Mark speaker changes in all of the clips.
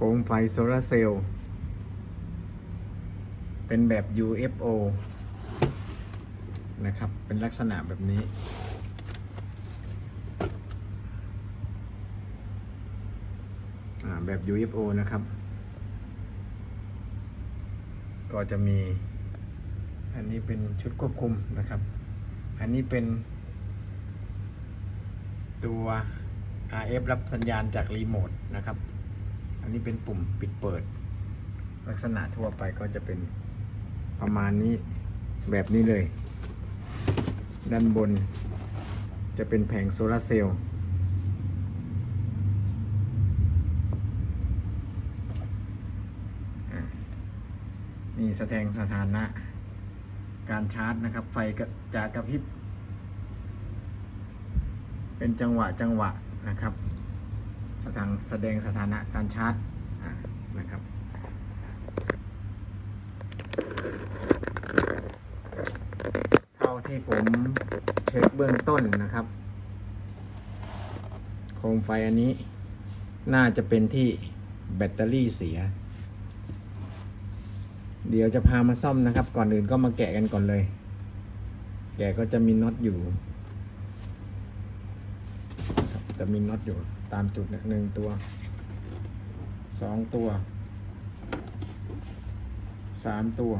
Speaker 1: คมไฟโซลาร์เซลล์ เป็นแบบ UFO นะครับ เป็นลักษณะแบบนี้ แบบ UFO นะครับ ก็จะมี อันนี้เป็นชุดควบคุมนะครับ อันนี้เป็นตัว RF รับสัญญาณจากรีโมทนะครับ อันนี้เป็นปุ่มปิดเปิด ลักษณะทั่วไปก็จะเป็นประมาณนี้แบบนี้เลย ด้านบนจะเป็นแผงโซลาร์เซลล์นี่แสดงสถานะ การชาร์จนะครับ ไฟก็จะกระพริบ เป็นจังหวะจังหวะนะครับ สถานแสดงสถานะการชาร์จนะครับเท่าที่ผมเช็คเบื้องต้นนะครับ โคมไฟอันนี้น่าจะเป็นที่แบตเตอรี่เสีย เดี๋ยวจะพามาซ่อมนะครับ ก่อนอื่นก็มาแกะกันก่อนเลย แกะก็จะมีน็อตอยู่ จะมีน็อตอยู่ ตามจุดเนี่ยหนึ่งตัวสองตัวสามตัว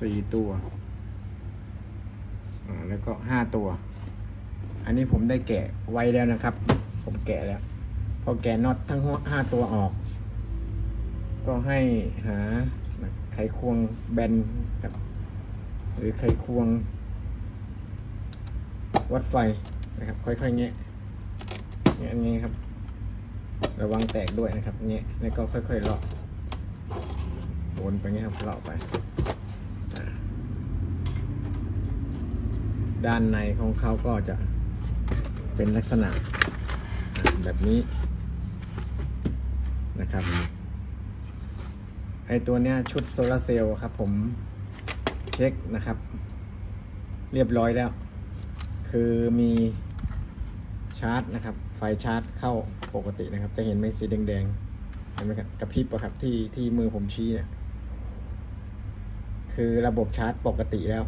Speaker 1: สี่ตัว แล้วก็ห้าตัว อันนี้ผมได้แกะไว้แล้วนะครับ ผมแกะแล้ว พอแกะน็อตทั้งห้าตัวออก ก็ให้หาไขควงแบนครับ หรือไขควง วัดไฟ นะครับ ค่อยๆแงะแงะนี้ครับ ระวังแตกด้วยนะครับแงะแล้วก็ค่อยๆเลาะวนไปเงี้ยครับเลาะไป ด้านในของเขาก็จะเป็นลักษณะแบบนี้นะครับไอตัวเนี้ยชุดโซลาร์เซลล์ครับผมเช็คนะครับ เรียบร้อยแล้ว คือมีชาร์จนะครับ ไฟชาร์จเข้าปกตินะครับ จะเห็นไหมสีแดงๆเห็นไหมครับกระพริบอะครับที่ที่มือผมชี้เนี่ยคือระบบชาร์จปกติแล้ว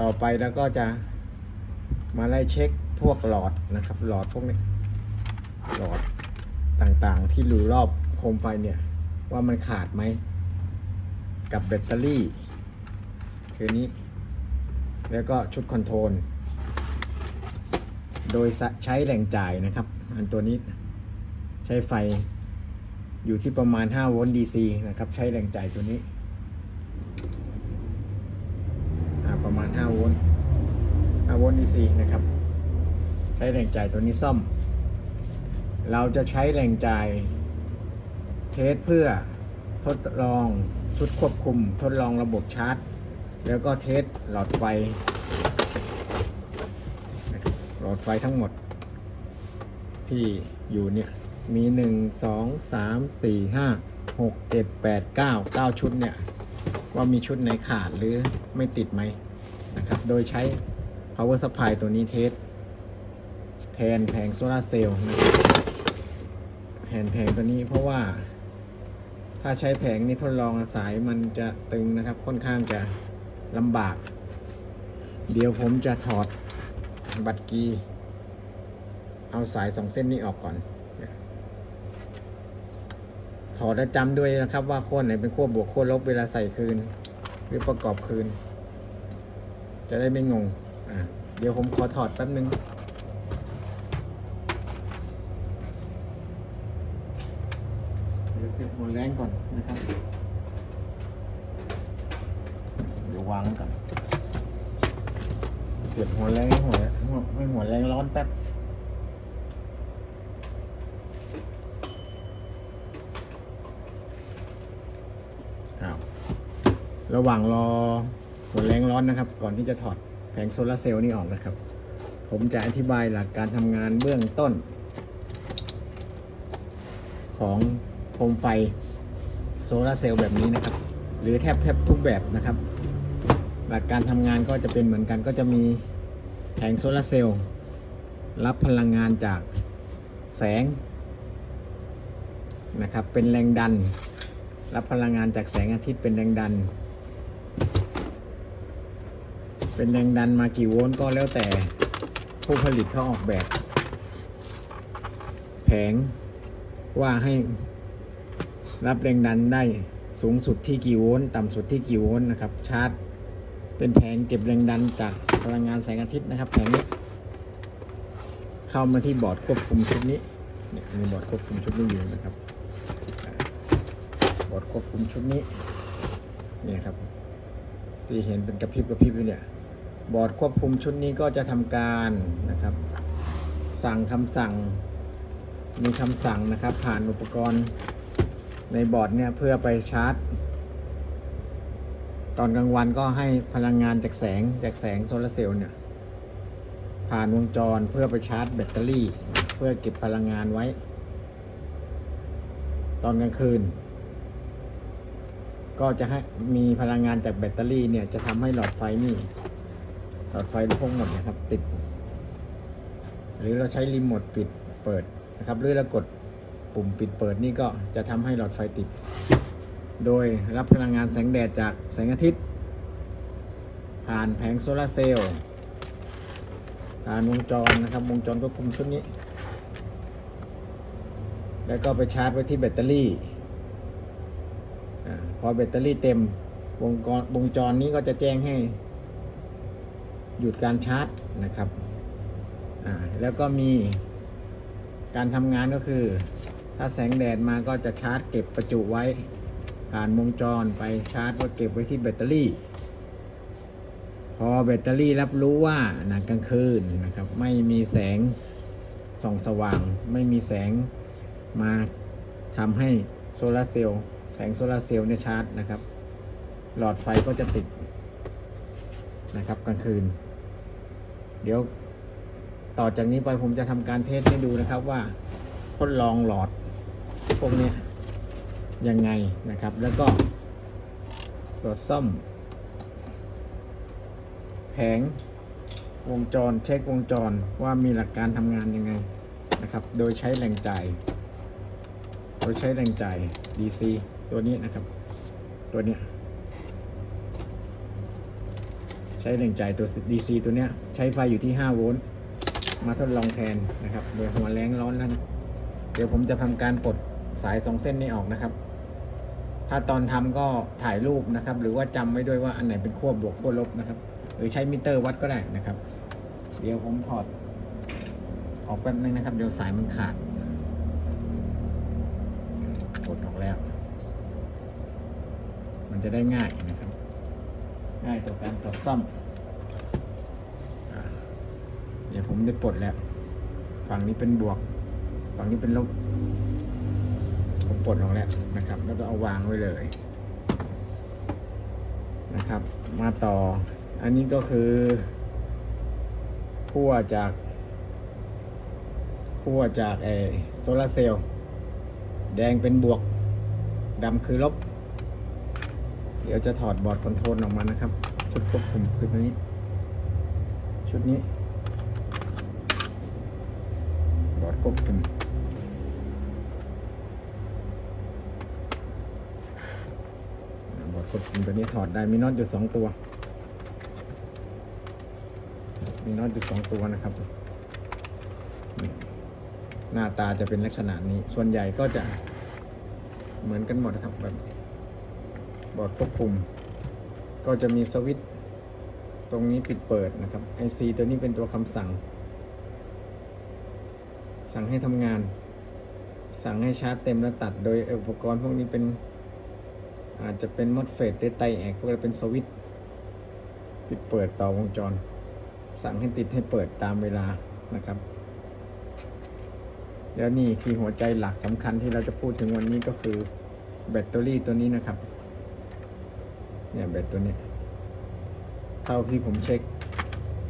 Speaker 1: ต่อไปแล้วก็จะมาไล่เช็คพวกหลอดนะครับ หลอดพวกนี้หลอดต่างๆ ที่ลูรอบโคมไฟเนี่ย ว่ามันขาดไหม กับแบตเตอรี่ คือนี้ แล้วก็ชุดคอนโทรล โดยใช้แหล่งจ่ายนะครับ อันตัวนี้ใช้ไฟอยู่ที่ประมาณ 5 โวลต์ DC นะครับ ใช้แหล่งจ่ายตัวนี้ ประมาณ 5 โวลต์ 5 โวลต์ DC นะครับ ใช้แหล่งจ่ายตัวนี้ซ่อม เราจะใช้แหล่งจ่ายเทสเพื่อทดลองชุดควบคุม ทดลองระบบชาร์จ แล้วก็เทสหลอดไฟ ลอดไฟทั้งหมด ที่อยู่เนี่ยมี 1 2 3 4 5 6 7 8 9 9 ชุดเนี่ย ว่ามีชุดไหนขาดหรือไม่ติดไหมนะครับ โดยใช้ power supply ตัวนี้เทสแทนแผงโซลาเซลล์นะครับแทนแผงตัวนี้เพราะว่า ถ้าใช้แผงนี้ทดลองสายมันจะตึงนะครับค่อนข้างจะลำบาก เดี๋ยวผมจะถอด บัตรกีเอาสายสองเส้นนี้ออกก่อน ถอดแล้วจำด้วยนะครับว่าขั้วไหนเป็นขั้วบวกขั้วลบเวลาใส่คืน หรือประกอบคืน จะได้ไม่งง เดี๋ยวผมขอถอดแป๊บนึงเดี๋ยวเสียบหัวแรงก่อนนะครับ เดี๋ยววางก่อน สียบหัวแรงหัวหัวให้หัวแรงร้อนแป๊บระหว่างรอหัวแรงร้อนนะครับ ก่อนที่จะถอดแผงโซลาร์เซลล์นี่ออกนะครับ ผมจะอธิบายหลักการทำงานเบื้องต้น ของโคมไฟโซลาร์เซลล์แบบนี้นะครับ หรือแทบแทบทุกแบบนะครับ หลักการทำงานก็จะเป็นเหมือนกันก็จะมีแผงโซลาร์เซลล์รับพลังงานจากแสงนะครับเป็นแรงดัน รับพลังงานจากแสงอาทิตย์เป็นแรงดัน เป็นแรงดันมากี่โวลต์ก็แล้วแต่ผู้ผลิตเขาออกแบบ แผงว่าให้รับแรงดันได้สูงสุดที่กี่โวลต์ต่ำสุดที่กี่โวลต์นะครับชาร์จ เป็นแผงเก็บแรงดันจากพลังงานแสงอาทิตย์นะครับแผงนี้ เข้ามาที่บอร์ดควบคุมชุดนี้เนี่ยมีบอร์ดควบคุมชุดนี้อยู่นะครับบอร์ดควบคุมชุดนี้เนี่ยครับที่เห็นเป็นกระพริบกระพริบอยู่เนี่ยบอร์ดควบคุมชุดนี้ก็จะทำการนะครับ สั่งคำสั่งมีคำสั่งนะครับ ผ่านอุปกรณ์ในบอร์ดเนี่ยเพื่อไปชาร์จ ตอนกลางวันก็ให้พลังงานจากแสงจากแสงโซลาร์เซลล์เนี่ยผ่านวงจรเพื่อไปชาร์จแบตเตอรี่ เพื่อเก็บพลังงานไว้ ตอนกลางคืน ก็จะให้มีพลังงานจากแบตเตอรี่เนี่ยจะทำให้หลอดไฟนี่หลอดไฟพวกหมดนะครับ ติด หรือเราใช้รีโมทปิดเปิดนะครับหรือเรากดปุ่มปิดเปิดนี่ก็จะทำให้หลอดไฟติด โดยรับพลังงานแสงแดดจากแสงอาทิตย์ ผ่านแผงโซลาร์เซลล์ผ่านวงจรนะครับ วงจรควบคุมชุดนี้ แล้วก็ไปชาร์จไว้ที่แบตเตอรี่พอแบตเตอรี่เต็มวงกรวงจรนี้ก็จะแจ้งให้ หยุดการชาร์จนะครับแล้วก็มีการทำงานก็คือ ถ้าแสงแดดมาก็จะชาร์จเก็บประจุไว้ ผ่านวงจรไปชาร์จไว้เก็บไว้ที่แบตเตอรี่ พอแบตเตอรี่รับรู้ว่านะกลางคืนนะครับไม่มีแสงส่องสว่าง ไม่มีแสงมาทำให้โซลาร์เซลล์แสงโซลาร์เซลล์เนี่ยชาร์จนะครับ หลอดไฟก็จะติดนะครับกลางคืน เดี๋ยวต่อจากนี้ไปผมจะทำการเทสให้ดูนะครับว่าทดลองหลอดพวกเนี้ ยังไงนะครับ แล้วก็ตรวซ่อม แผงวงจรเช็ควงจรว่ามีหลักการทำงานยังไงนะครับ โดยใช้แรงจ่าย โดยใช้แรงจ่าย DC ตัวนี้นะครับ ตัวเนี้ยใช้แรงจ่ายตัว DC ตัวเนี้ยใช้ไฟอยู่ที่ 5 โวลต์มาทดลองแทนนะครับโดยหัวแรงร้อนนั้น เดี๋ยวผมจะทำการปลดสายสองเส้นนี้ออกนะครับ ถ้าตอนทำก็ถ่ายรูปนะครับ หรือว่าจำไว้ด้วยว่าอันไหนเป็นขั้วบวกขั้วลบนะครับ หรือใช้มิเตอร์วัดก็ได้นะครับ เดี๋ยวผมถอด ออกแป๊บนึงนะครับ เดี๋ยวสายมันขาดกดออกแล้ว มันจะได้ง่ายนะครับ ง่ายต่อการตรวจซ่อมเดี๋ยวผมได้ปลดแล้ว ฝั่งนี้เป็นบวก ฝั่งนี้เป็นลบ ปลดออกแล้วนะครับ แล้วก็เอาวางไว้เลยนะครับ มาต่อ อันนี้ก็คือขั้วจากขั้วจากเอโซลาเซลล์แดงเป็นบวกดำคือลบ เดี๋ยวจะถอดบอร์ดคอนโทรลออกมานะครับ ชุดควบคุมคือตัวนี้ ชุดนี้ บอร์ดควบคุม บอร์ ดควบคุมตัวนี้ถอดได้มีน็อตอยู่สองตัว มีน็อตอยู่สองตัวนะครับ หน้าตาจะเป็นลักษณะนี้ ส่วนใหญ่ก็จะเหมือนกันหมดนะครับแบบบอร์ดควบคุม ก็จะมีสวิตช์ตรงนี้ปิดเปิดนะครับ IC ตัวนี้เป็นตัวคำสั่ง สั่งให้ทำงาน สั่งให้ชาร์จเต็มแล้วตัด โดยอุปกรณ์พวกนี้เป็น อาจจะเป็นมอดเฟดหรือไตแอกกนี้เป็นสวิตปิดเปิดต่อวงจร สั่งให้ติดให้เปิดตามเวลานะครับแล้วนี่ที่หัวใจหลักสำคัญที่เราจะพูดถึงวันนี้ก็คือแบตเตอรี่ตัวนี้นะครับเนี่ยแบตตัวนี้ เท่าที่ผมเช็ค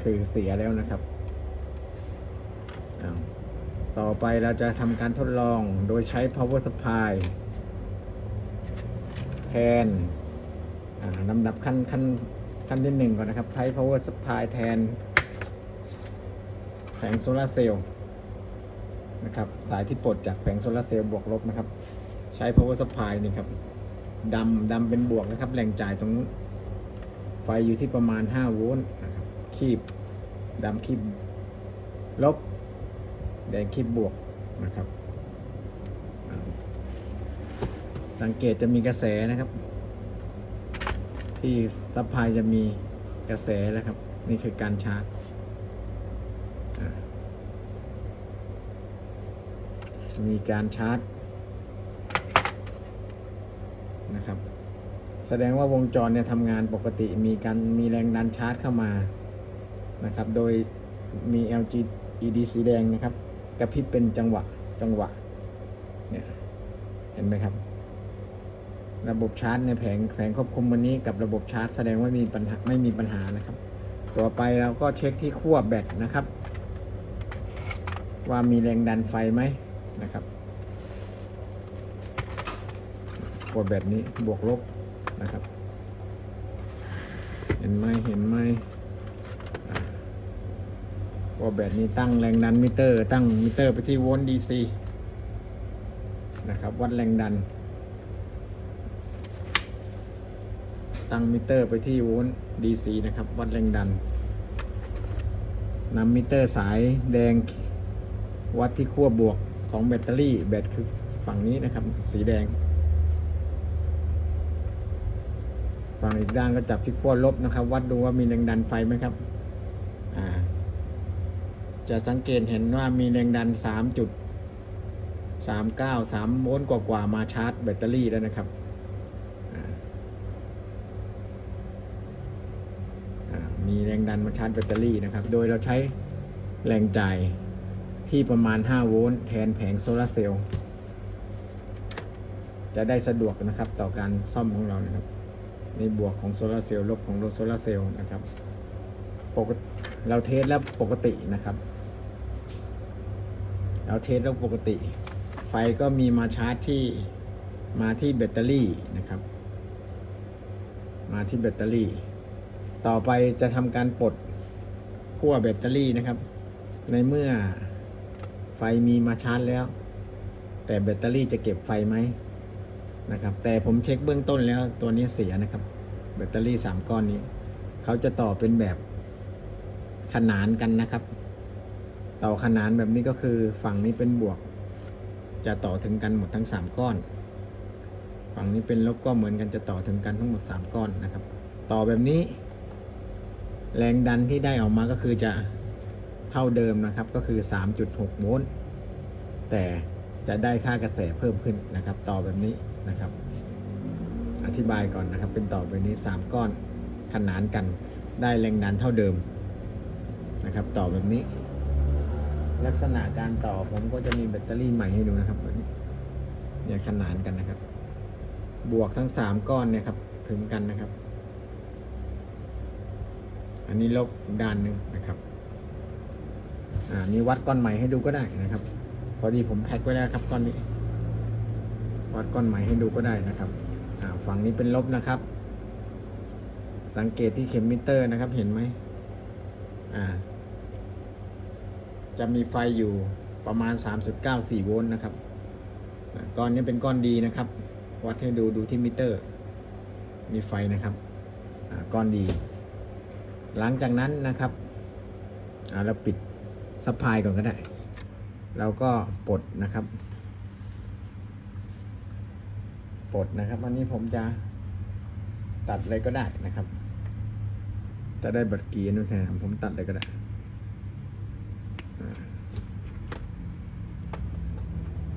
Speaker 1: คือเสียแล้วนะครับ ต่อไปเราจะทำการทดลองโดยใช้ power supply แทนลำดับขั้นขั้นขั้นที่หนึ่งก่อนนะครับใช้ power supply แทนแผงโซลาร์เซลล์นะครับสายที่ปลดจากแผงโซลาร์เซลล์บวกลบนะครับ ใช้ power supply นี่ครับดำดำเป็นบวกนะครับ แรงจ่ายตรงนู้นไฟอยู่ที่ประมาณ 5 โวลต์นะครับคีบดำคีบลบ แดงคีบบวกนะครับอ่า สังเกตจะมีกระแสนะครับ ที่ซัพพลายจะมีกระแสแล้วครับ นี่คือการชาร์จมีการชาร์จนะครับ แสดงว่าวงจรเนี่ยทำงานปกติมีการมีแรงดันชาร์จเข้ามานะครับ โดยมี LG ED สีแดงนะครับกระพริบเป็นจังหวะจังหวะเนี่ยเห็นไหมครับ ระบบชาร์จในแผงแผงควบคุมวันนี้กับระบบชาร์จ แสดงว่ามีปัญหาไม่มีปัญหานะครับ ต่อไปเราก็เช็คที่ขั้วแบตนะครับ ว่ามีแรงดันไฟไหมนะครับขั้วแบตนี้บวกลบนะครับ เห็นไหมเห็นไหมขั้วแบตนี้ตั้งแรงดันมิเตอร์ ตั้งมิเตอร์ไปที่โวลต์ DC นะครับวัดแรงดัน ตั้งมิเตอร์ไปที่โวลต์ DC นะครับวัดแรงดันนำมิเตอร์สายแดงวัดที่ขั้วบวกของแบตเตอรี่แบตคือฝั่งนี้นะครับ สีแดง ฝั่งอีกด้านก็จับที่ขั้วลบนะครับ วัดดูว่ามีแรงดันไฟไหมครับอ่าจะสังเกตเห็นว่ามีแรงดัน 3.39 3โวลต์กว่าๆมาชาร์จแบตเตอรี่แล้วนะครับอ่า อ่ามีแรง ดันมาชาร์จแบตเตอรี่นะครับ โดยเราใช้แรงจ่ายที่ประมาณ 5 โวลต์แทนแผงโซลาร์เซลล์จะได้สะดวกนะครับต่อการซ่อมของเรานะครับ ในบวกของโซลาร์เซลล์ลบของโซลาร์เซลล์นะครับปกเราเทสแล้วปกตินะครับเราเทสแล้วปกติ ไฟก็มีมาชาร์จที่มาที่แบตเตอรี่นะครับ มาที่แบตเตอรี่ ต่อไปจะทำการปลดขั้วแบตเตอรี่นะครับ ในเมื่อไฟมีมาชาร์จแล้ว แต่แบตเตอรี่จะเก็บไฟไหมนะครับ แต่ผมเช็คเบื้องต้นแล้วตัวนี้เสียนะครับ แบตเตอรี่ 3 ก้อนนี้ เขาจะต่อเป็นแบบขนานกันนะครับ ต่อขนานแบบนี้ก็คือฝั่งนี้เป็นบวก จะต่อถึงกันหมดทั้ง 3 ก้อน ฝั่งนี้เป็นลบก็เหมือนกันจะต่อถึงกันทั้งหมด 3 ก้อนนะครับ ต่อแบบนี้ แรงดันที่ได้ออกมาก็คือจะเท่าเดิมนะครับก็คือ 3.6 โวลต์แต่จะได้ค่ากระแสเพิ่มขึ้นนะครับ ต่อแบบนี้นะครับ อธิบายก่อนนะครับ เป็นต่อแบบนี้ 3 ก้อนขนานกันได้แรงดันเท่าเดิมนะครับ ต่อแบบนี้ ลักษณะการต่อผมก็จะมีแบตเตอรี่ใหม่ให้ดูนะครับแบบนี้เนี่ยขนานกันนะครับ บวกทั้ง 3 ก้อนเนี่ยครับถึงกันนะครับ อันนี้ลบด้านหนึ่งนะครับอ่านี่วัดก้อนใหม่ให้ดูก็ได้นะครับ พอดีผมแพ็คไว้แล้วครับก้อนนี้ วัดก้อนใหม่ให้ดูก็ได้นะครับอ่าฝั่งนี้เป็นลบนะครับ สังเกตที่เข็มมิเตอร์นะครับเห็นไหมอ่าจะมีไฟอยู่ประมาณ 3.94 โวลต์นะครับก้อนนี้เป็นก้อนดีนะครับ วัดให้ดูดูที่มิเตอร์ มีไฟนะครับอ่าก้อนดี หลังจากนั้นนะครับอ่าเราปิดซัพพลายก่อนก็ได้ เราก็ปลดนะครับ ปลดนะครับ วันนี้ผมจะตัดอะไรก็ได้นะครับ จะได้บัตรเกียร์นู่นแทนผมตัดเลยก็ได้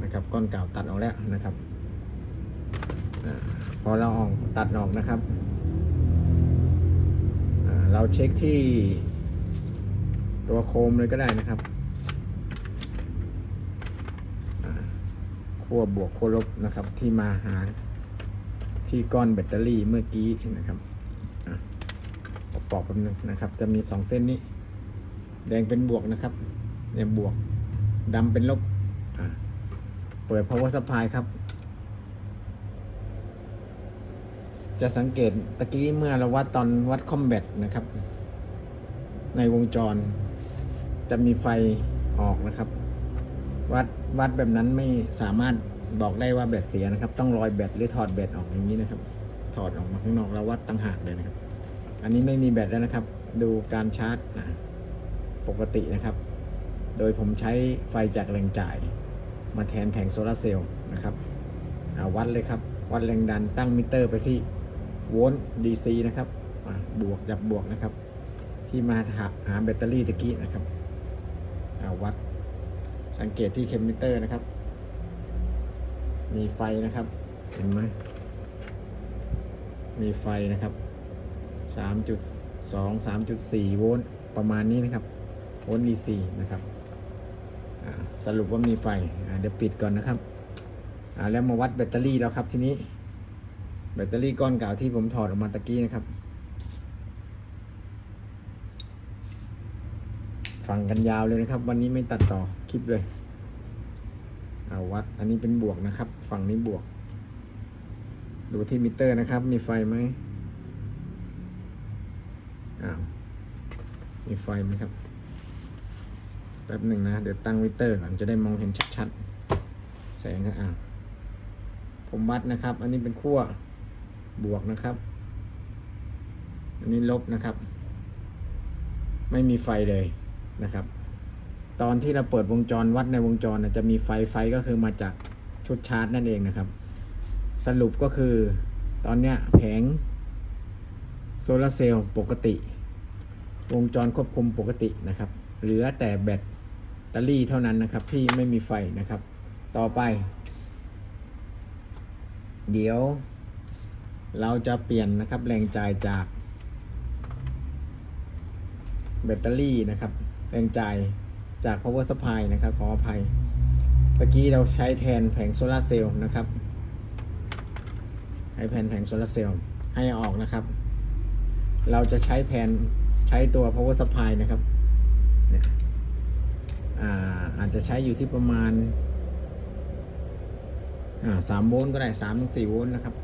Speaker 1: นะครับก้อนเก่าตัดออกแล้วนะครับอพอเราออกตัดออกนะครับ เราเช็คที่ตัวโคมเลยก็ได้นะครับขั้วบวกขั้วลบนะครับ ที่มาหาที่ก้อนแบตเตอรี่เมื่อกี้นะครับอะปอกๆแป๊บนึงนะครับ จะมี 2 เส้นนี้ แดงเป็นบวกนะครับเนี่ยบวกดำเป็นลบเปิด power supply ครับ จะสังเกตตะกี้เมื่อเราวัดตอนวัดคอมแบตนะครับ ในวงจร จะมีไฟออกนะครับ วัดวัดแบบนั้นไม่สามารถบอกได้ว่าแบตเสียนะครับ ต้องรอยแบตหรือถอดแบตออกอย่างนี้นะครับ ถอดออกมาข้างนอกแล้ววัดตั้งหากเลยนะครับ อันนี้ไม่มีแบตแล้วนะครับ ดูการชาร์จนะปกตินะครับ โดยผมใช้ไฟจากแรงจ่าย มาแทนแผงโซลาร์เซลล์นะครับวัดเลยครับ วัดแรงดันตั้งมิเตอร์ไปที่ โวลต์ DC นะครับบวกจับบวกนะครับ ที่มาหาหาแบตเตอรี่ตะกี้นะครับาวัดสังเกตที่เคมิเตอร์นะครับ มีไฟนะครับ เห็นไหมมีไฟนะครับ 3.2 3.4 โวลต์ประมาณนี้นะครับ โวลต์ DC นะครับสรุปว่ามีไฟเดี๋ยวปิดก่อนนะครับแล้วมาวัดแบตเตอรี่แล้วครับทีนี้ แบตเตอรี่ก้อนเก่าที่ผมถอดออกมาตะกี้นะครับ ฟังกันยาวเลยนะครับ วันนี้ไม่ตัดต่อคลิปเลยเอาวัดอันนี้เป็นบวกนะครับ ฝั่งนี้บวก ดูที่มิเตอร์นะครับ มีไฟไหมอ้าวมีไฟไหมครับแป๊บหนึ่งนะ เดี๋ยวตั้งมิเตอร์ก่อนจะได้มองเห็นชัดๆแสงนะอ้าวผมวัดนะครับ อันนี้เป็นขั้ว บวกนะครับ อันนี้ลบนะครับ ไม่มีไฟเลยนะครับ ตอนที่เราเปิดวงจรวัดในวงจรนะจะมีไฟไฟก็คือมาจากชุดชาร์จนั่นเองนะครับ สรุปก็คือตอนเนี้ยแผงโซลาร์เซลล์ปกติ วงจรควบคุมปกตินะครับ เหลือแต่แบตเตอรี่เท่านั้นนะครับที่ไม่มีไฟนะครับ ต่อไป เดี๋ยว เราจะเปลี่ยนนะครับแรงจ่ายจาก แบตเตอรี่นะครับ แรงจ่ายจาก power supply นะครับขออภัยตะกี้เราใช้แทนแผงโซลาร์เซลล์นะครับให้แผ่นแผงโซลาร์เซลล์ให้ออกนะครับ เราจะใช้แผนใช้ตัว power supply นะครับเนี่ยอาอาจจะใช้อยู่ที่ประมาณสามโวลต์ก็ได้สามถึงสี่โวลต์นะครับ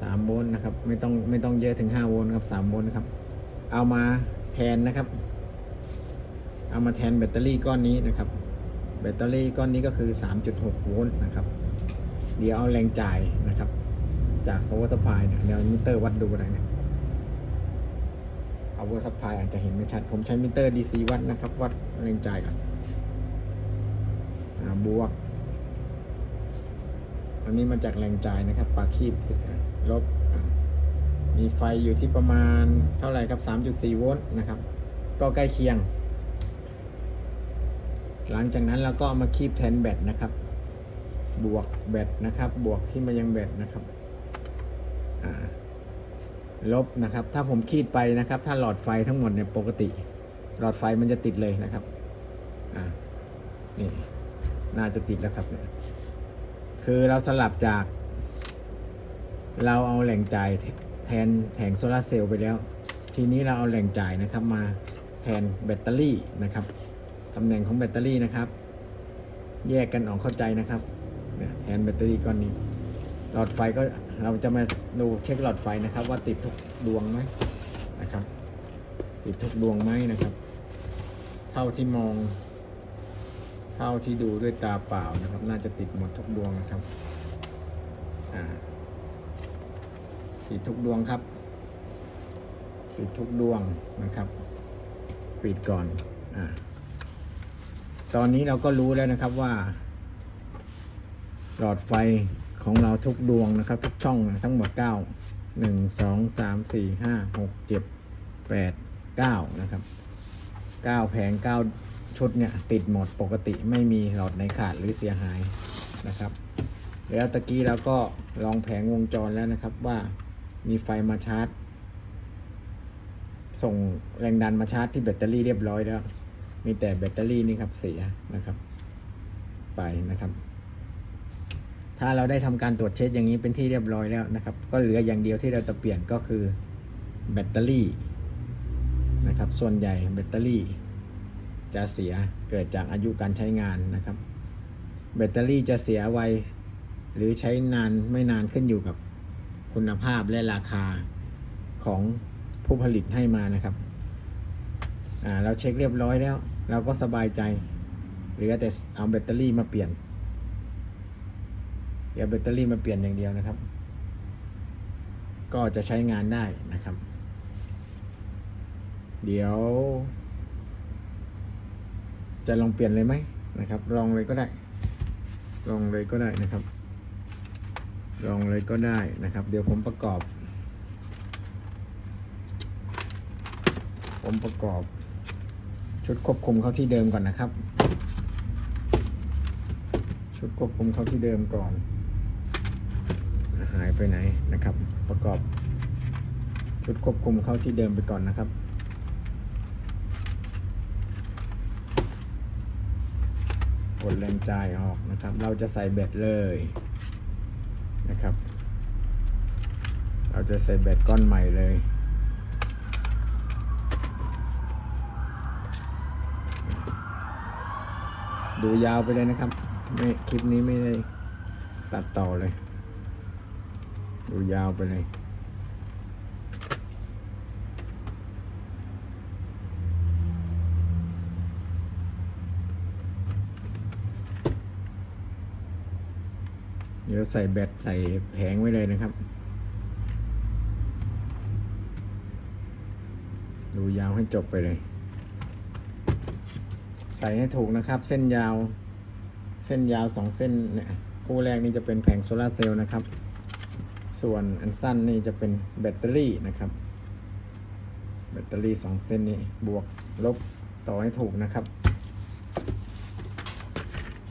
Speaker 1: สามโวลต์นะครับ ไม่ต้องไม่ต้องเยอะถึงห้าโวลต์ครับสามโวลต์นะครับเอามาแทนนะครับ เอามาแทนแบตเตอรี่ก้อนนี้นะครับ แบตเตอรี่ก้อนนี้ก็คือ 3.6 โวลต์นะครับ เดี๋ยวเอาแรงจ่ายนะครับ จาก power supply เนี่ยเดี๋ยวมิเตอร์วัดดูอะไรเนี่ย power supply อาจจะเห็นไม่ชัด ผมใช้มิเตอร์ DC วัดนะครับ วัดแรงจ่ายก่อนบวก อันนี้มาจากแรงจ่ายนะครับปากคีบ ลบ มีไฟอยู่ที่ประมาณเท่าไหร่ครับ 3.4 โวลต์นะครับ ก็ใกล้เคียง หลังจากนั้นเราก็เอามาคีบแทนแบตนะครับ บวกแบตนะครับ บวกที่มายังแบตนะครับลบนะครับ ถ้าผมคีดไปนะครับ ถ้าหลอดไฟทั้งหมดเนี่ยปกติ หลอดไฟมันจะติดเลยนะครับ อ่า นี่ น่าจะติดแล้วครับ คือเราสลับจาก เราเอาแหล่งจ่ายแทนแผงโซลาร์เซลล์ไปแล้ว ทีนี้เราเอาแหล่งจ่ายนะครับมาแทนแบตเตอรี่นะครับตำแหน่งของแบตเตอรี่นะครับ แยกกันออกเข้าใจนะครับแทนแบตเตอรี่ก้อนนี้ หลอดไฟก็เราจะมาดูเช็คหลอดไฟนะครับ ว่าติดทุกดวงไหมนะครับ ติดทุกดวงไหมนะครับ เท่าที่มอง เท่าที่ดูด้วยตาเปล่านะครับ น่าจะติดหมดทุกดวงนะครับอ่า ติดทุกดวงครับ ติดทุกดวงนะครับปิดก่อนอ่าตอนนี้เราก็รู้แล้วนะครับว่า หลอดไฟของเราทุกดวงนะครับ ทุกช่องนะทั้งหมด 9 1 2 3 4 5 6 7 8 9 นะครับ 9 แผง 9 ชุดเนี่ย ติดหมดปกติไม่มีหลอดไหนขาดหรือเสียหายนะครับ แล้วตะกี้เราก็ลองแผงวงจรแล้วนะครับว่า มีไฟมาชาร์จ ส่งแรงดันมาชาร์จที่แบตเตอรี่เรียบร้อยแล้ว มีแต่แบตเตอรี่นี่ครับเสียนะครับ ไปนะครับ ถ้าเราได้ทำการตรวจเช็คอย่างนี้เป็นที่เรียบร้อยแล้วนะครับ ก็เหลืออย่างเดียวที่เราจะเปลี่ยนก็คือแบตเตอรี่นะครับ ส่วนใหญ่แบตเตอรี่จะเสียเกิดจากอายุการใช้งานนะครับ แบตเตอรี่จะเสียไวหรือใช้นานไม่นานขึ้นอยู่กับ คุณภาพและราคาของผู้ผลิตให้มานะครับ เราเช็คเรียบร้อยแล้ว เราก็สบายใจ เหลือแต่เอาแบตเตอรี่มาเปลี่ยนเดี๋ยวแบตเตอรี่มาเปลี่ยนอย่างเดียวนะครับ ก็จะใช้งานได้นะครับ เดี๋ยว จะลองเปลี่ยนเลยไหมนะครับลองเลยก็ได้ลองเลยก็ได้นะครับ ลองเลยก็ได้นะครับ เดี๋ยวผมประกอบ ผมประกอบ ชุดควบคุมเข้าที่เดิมก่อนนะครับ ชุดควบคุมเข้าที่เดิมก่อน หายไปไหนนะครับ ประกอบ ชุดควบคุมเข้าที่เดิมไปก่อนนะครับกดแรงจ่ายออกนะครับ เราจะใส่แบตเลย นะครับ เราจะใส่แบตก้อนใหม่เลยดูยาวไปเลยนะครับ ไม่คลิปนี้ไม่ได้ตัดต่อเลย ดูยาวไปเลย ดี๋ยวใส่แบตใส่แผงไว้เลยนะครับ ดูยาวให้จบไปเลย ใส่ให้ถูกนะครับ เส้นยาว เส้นยาวสองเส้นเนี่ยคู่แรกนี่จะเป็นแผงโซลาร์เซลล์นะครับ ส่วนอันสั้นนี่จะเป็นแบตเตอรี่นะครับ แบตเตอรี่สองเส้นนี้บวกลบต่อให้ถูกนะครับ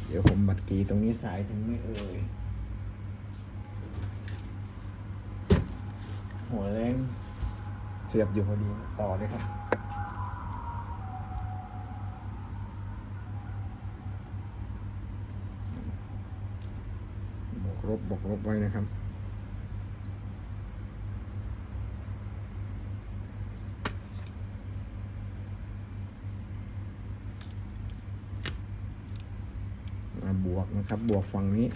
Speaker 1: เดี๋ยวผมบัดกีตรงนี้สายถึงไม่เอ่ย หัวแรงเสียบอยู่พอดีต่อเลยครับ บวกลบบวกลบไว้นะครับบวกนะครับ บวกฝั่งนี้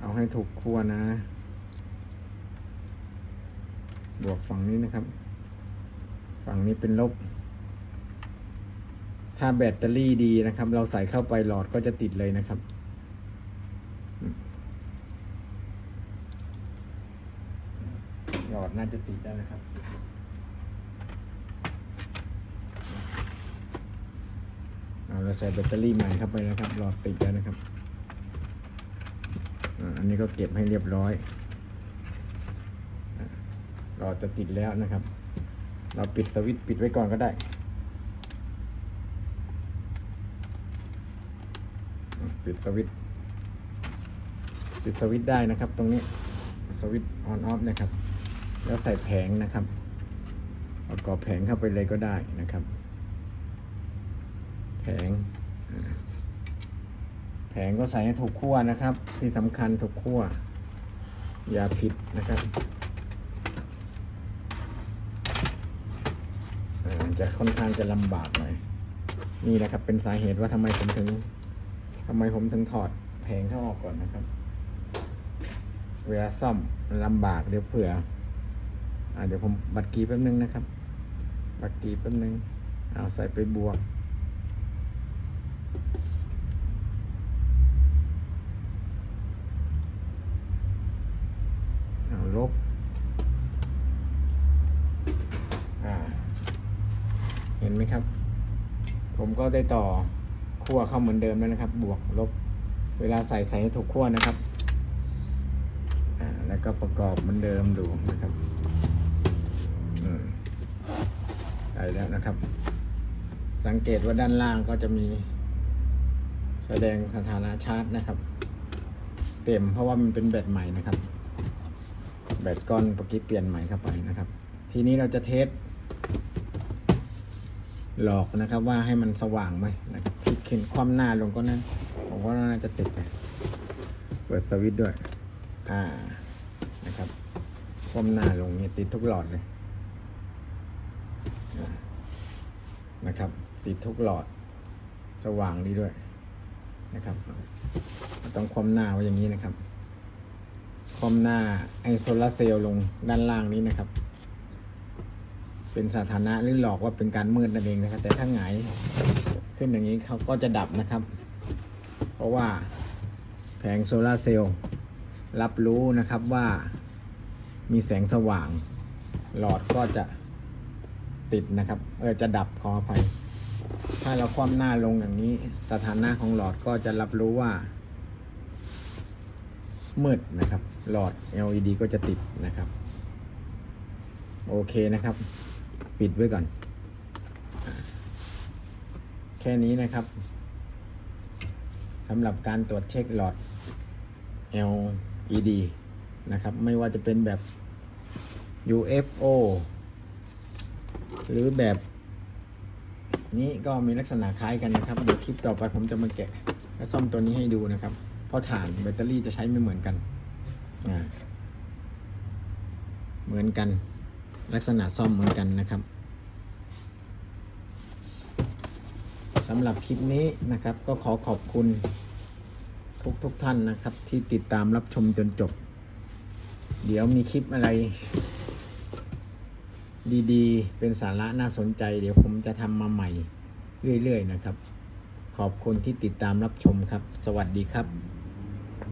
Speaker 1: เอาให้ถูกขั้วนะ บวกฝั่งนี้นะครับ ฝั่งนี้เป็นลบ ถ้าแบตเตอรี่ดีนะครับ เราใส่เข้าไปหลอดก็จะติดเลยนะครับ หลอดน่าจะติดได้นะครับเราใส่แบตเตอรี่ใหม่เข้าไปนะครับหลอดติดแล้วนะครับ อันนี้ก็เก็บให้เรียบร้อย หลอดจะติดแล้วนะครับ เราปิดสวิตช์ปิดไว้ก่อนก็ได้ปิดสวิตช์ปิดสวิตช์ได้นะครับ ตรงนี้สวิตช์ออนออฟนะครับ แล้วใส่แผงนะครับประกอบแผงเข้าไปเลยก็ได้นะครับ แผง แผงก็ใส่ให้ถูกขั้วนะครับ ที่สำคัญถูกขั้วอย่าผิดนะครับอ่า จะค่อนข้างจะลำบากหน่อยนี่นะครับ เป็นสาเหตุว่าทำไมผมถึงทำไมผมถึงถอดแผงเข้าออกก่อนนะครับ เวลาซ่อมลำบากเดี๋ยวเผื่ออ่าเดี๋ยวผมบัตรกีแป๊บนึงนะครับ บัตรกีแป๊บนึงเอาใส่ไปบวกเอาลบ อ่า เห็นไห มครับ ผมก็ได้ต่อขั้วเข้าเหมือนเดิมแล้วนะครับ บวกลบเวลาใส่ใส่ให้ถูกขั้วนะครับแล้วก็ประกอบเหมือนเดิมดูนะครับได้แล้วนะครับ สังเกตว่าด้านล่างก็จะมีแสดงสถานะชาร์จนะครับ เต็มเพราะว่ามันเป็นแบตใหม่นะครับ แบตก้อนเมื่อกี้เปลี่ยนใหม่เข้าไปนะครับ ทีนี้เราจะเทส หลอกนะครับว่าให้มันสว่างไหมนะครับพลิกขึ้นความหน้าลงก็นั่นผมว่าน่าจะติดนะเปิดสวิตช์ด้วย อ่านะครับความหน้าลงนี่ติดทุกหลอดเลยอ่านะครับ ติดทุกหลอดสว่างดีด้วยนะครับ ต้องความหน้าไว้อย่างนี้นะครับ ความหน้าไอโซลาร์เซลล์ลงด้านล่างนี้นะครับ เป็นสถานะหรือหลอกว่าเป็นการมืดนั่นเองนะครับ แต่ถ้าหงายขึ้นอย่างนี้เขาก็จะดับนะครับ เพราะว่าแผงโซลาร์เซลล์รับรู้นะครับว่ามีแสงสว่าง หลอดก็จะติดนะครับ เออจะดับขออภัย ถ้าเราคว่ำหน้าลงอย่างนี้ สถานะของหลอดก็จะรับรู้ว่า มืดนะครับ หลอด LED ก็จะติดนะครับ โอเคนะครับ ปิดไว้ก่อน แค่นี้นะครับสำหรับการตรวจเช็คหลอด LED นะครับ ไม่ว่าจะเป็นแบบ UFO หรือแบบนี้ก็มีลักษณะคล้ายกันนะครับ เดี๋ยวคลิปต่อไปผมจะมาแกะ และซ่อมตัวนี้ให้ดูนะครับ เพราะฐานแบตเตอรี่จะใช้ไม่เหมือนกัน เหมือนกัน ลักษณะซ่อมเหมือนกันนะครับำหรับคลิปนี้นะครับ ก็ขอขอบคุณทุกทุกท่านนะครับ ที่ติดตามรับชมจนจบ เดี๋ยวมีคลิปอะไร ดีๆ เป็นสาระน่าสนใจ เดี๋ยวผมจะทำมาใหม่เรื่อย ๆ นะครับ ขอบคุณที่ติดตามรับชมครับ สวัสดีครับ